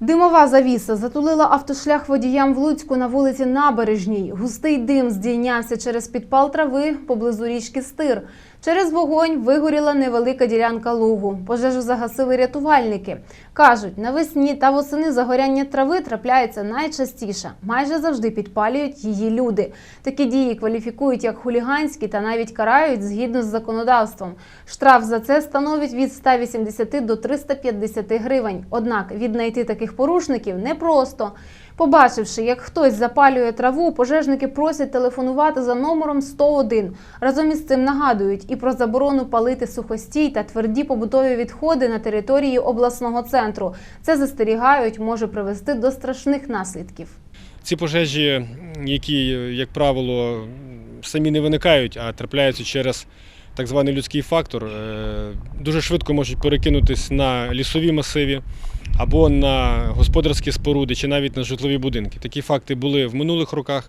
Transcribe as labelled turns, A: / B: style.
A: Димова завіса затулила автошлях водіям в Луцьку на вулиці Набережній. Густий дим здійнявся через підпал трави поблизу річки Стир. Через вогонь вигоріла невелика ділянка лугу. Пожежу загасили рятувальники. Кажуть, навесні та восени загоряння трави трапляється найчастіше. Майже завжди підпалюють її люди. Такі дії кваліфікують як хуліганські та навіть карають згідно з законодавством. Штраф за це становить від 180 до 350 гривень. Однак віднайти таких порушників непросто. Побачивши, як хтось запалює траву, пожежники просять телефонувати за номером 101. Разом із цим нагадують і про заборону палити сухостій та тверді побутові відходи на території обласного центру. Це застерігають, може привести до страшних наслідків.
B: Ці пожежі, які, як правило, самі не виникають, а трапляються через так званий людський фактор, е, дуже швидко можуть перекинутись на лісові масиві або на господарські споруди, чи навіть на житлові будинки. Такі факти були в минулих роках.